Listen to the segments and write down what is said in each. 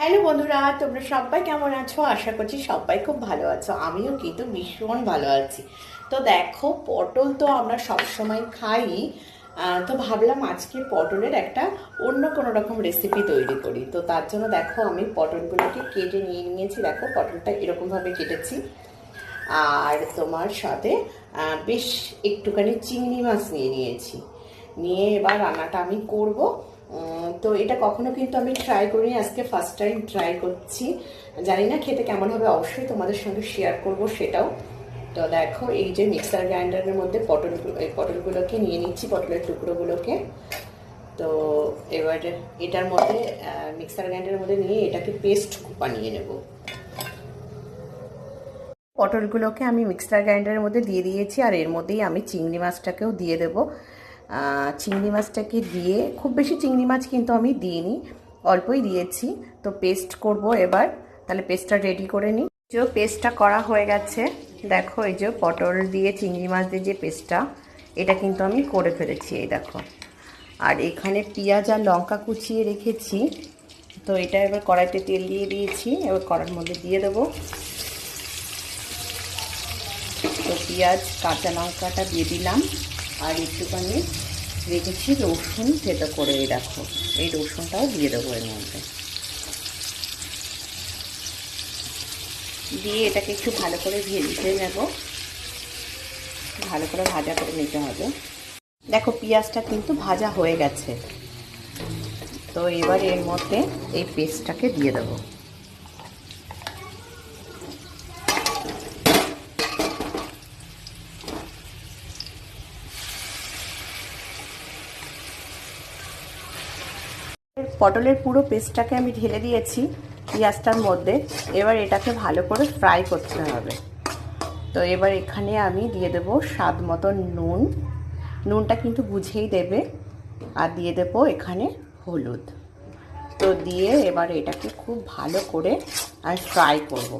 Hello বন্ধুরা, তোমরা সবাই কেমন আছো? আশা করছি সবাই খুব ভালো আছো। আমিও কিন্তু ভীষণ ভালো আছি। তো দেখো, পটল তো আমরা সবসময় খাই। তো ভাবলাম আজকে পটলের একটা অন্য কোনো রকম রেসিপি তৈরি করি। তো তার জন্য দেখো, আমি পটলগুলোকে কেটে নিয়ে নিয়েছি। দেখো, পটলটা এরকমভাবে কেটেছি। আর তোমার সাথে বেশ একটুখানি চিংড়ি মাছ নিয়ে নিয়েছি। নিয়ে এবার রান্নাটা আমি করব। তো এটা কখনো কিন্তু আমি ট্রাই করিনি, আজকে ফার্স্ট টাইম ট্রাই করছি। জানি না খেতে কেমন হবে, অবশ্যই তোমাদের সঙ্গে শেয়ার করব সেটাও। তো দেখো, এই যে মিক্সার গ্রাইন্ডারের মধ্যে পটল পটলগুলোকে নিয়ে নিচ্ছি, পটলের টুকরোগুলোকে। তো এবার এটার মধ্যে মিক্সার গ্রাইন্ডারের মধ্যে নিয়ে এটাকে পেস্ট বানিয়ে নেব। পটলগুলোকে আমি মিক্সার গ্রাইন্ডারের মধ্যে দিয়ে দিয়েছি, আর এর মধ্যেই আমি চিংড়ি মাছটাকেও দিয়ে দেবো। চিংড়ি মাছটাকে দিয়ে, খুব বেশি চিংড়ি মাছ কিন্তু আমি দিইনি, অল্পই দিয়েছি। তো পেস্ট করব এবার, তাহলে পেস্টটা রেডি করে নিই। যে পেস্টটা করা হয়ে গেছে, দেখো এই যে পটল দিয়ে চিংড়ি মাছ দিয়ে যে পেস্টটা এটা কিন্তু আমি করে ফেলেছি, এই দেখো। আর এখানে পেঁয়াজ আর লঙ্কা কুচিয়ে রেখেছি, তো এটা এবার কড়াইতে তেল দিয়ে দিয়েছি, এবার কড়ার মধ্যে দিয়ে দেবো। তো পেঁয়াজ, কাঁচা লঙ্কাটা দিয়ে দিলাম, আর একটুখানি রেখেছি রসুন থেতো করে দেখো, এই রসুনটাও দিয়ে দেবো এর মধ্যে। দিয়ে এটাকে একটু ভালো করে ভেজে নেব। ভালো করে ভাজা করে নিতে হবে। দেখো, পেঁয়াজটা কিন্তু ভাজা হয়ে গেছে। তো এবার এর মধ্যে এই পেস্টটাকে দিয়ে দেবো। পটলের পুরো পেস্টটাকে আমি ঢেলে দিয়েছি পেঁয়াজটার মধ্যে। এবার এটাকে ভালো করে ফ্রাই করতে হবে। তো এবার এখানে আমি দিয়ে দেবো স্বাদ মতো নুন। নুনটা কিন্তু বুঝেই দেবে। আর দিয়ে দেবো এখানে হলুদ। তো দিয়ে এবার এটাকে খুব ভালো করে আর ফ্রাই করব।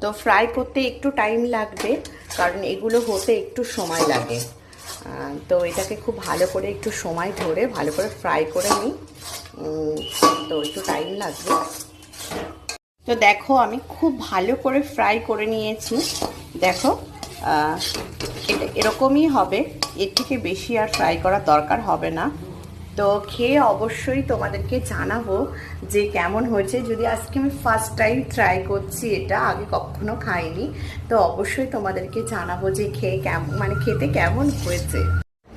তো ফ্রাই করতে একটু টাইম লাগবে, কারণ এগুলো হতে একটু সময় লাগে। তো এটাকে খুব ভালো করে একটু সময় ধরে, ভালো করে ফ্রাই করে নিই। তো একটু টাইম লাগবে। তো দেখো, আমি খুব ভালো করে ফ্রাই করে নিয়েছি। দেখো এটা এরকমই হবে। এর থেকে বেশি আর ফ্রাই করার দরকার হবে না। তো খেয়ে অবশ্যই তোমাদেরকে জানাব যে কেমন হয়েছে। যদি আজকে আমি ফার্স্ট টাইম ট্রাই করছি এটা, আগে কখনো খাইনি, তো অবশ্যই তোমাদেরকে জানাব যে খেয়ে কেমন মানে খেতে কেমন হয়েছে।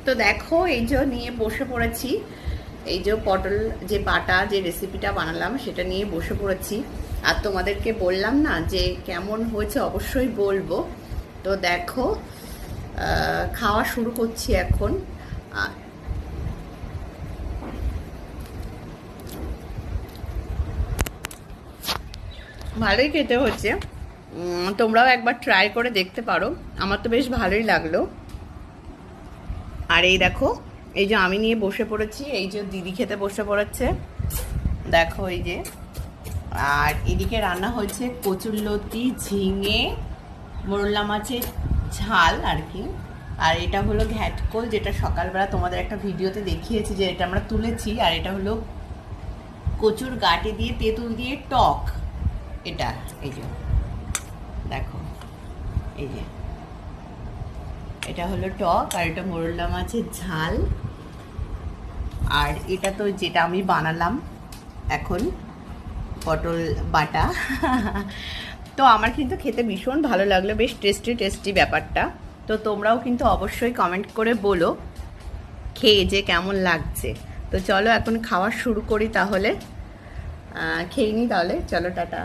তো দেখো, এই যে নিয়ে বসে পড়েছি। এই যে পটল যে বাটা, যে রেসিপিটা বানালাম, সেটা নিয়ে বসে পড়েছি। আর তোমাদেরকে বললাম না যে কেমন হয়েছে অবশ্যই বলব। তো দেখো খাওয়া শুরু করছি এখন। ভালোই খেতে হচ্ছে। তোমরাও একবার ট্রাই করে দেখতে পারো। আমার তো বেশ ভালোই লাগল। আর এই দেখো, এই যে আমি নিয়ে বসে পড়েছি, এই যে দিদি খেতে বসে পড়েছে। দেখো এই যে। আর এদিকে রান্না হয়েছে কচুরলতি ঝিঙে মোরলা মাছের ঝাল আর কি। আর এটা হলো ঘ্যাটকোল, যেটা সকালবেলা তোমাদের একটা ভিডিওতে দেখিয়েছি যে এটা আমরা তুলেছি। আর এটা হলো কচুর গাটে দিয়ে তেঁতুল দিয়ে টক। এটা, এই যে। দেখো, এই যে। এটা হলো টক, আর এটা মোরলা মাছের ঝাল। আর এটা তো যেটা আমি বানালাম এখন, পটল বাটা। তো আমার কিন্তু খেতে ভীষণ ভালো লাগল, বেশ টেস্টি টেস্টি ব্যাপারটা। তো তোমরাও কিন্তু অবশ্যই কমেন্ট করে বলো, খেয়ে যে কেমন লাগছে। তো চলো এখন খাওয়া শুরু করি তাহলে। খেয়ে নিই তাহলে। চলো, টাটা।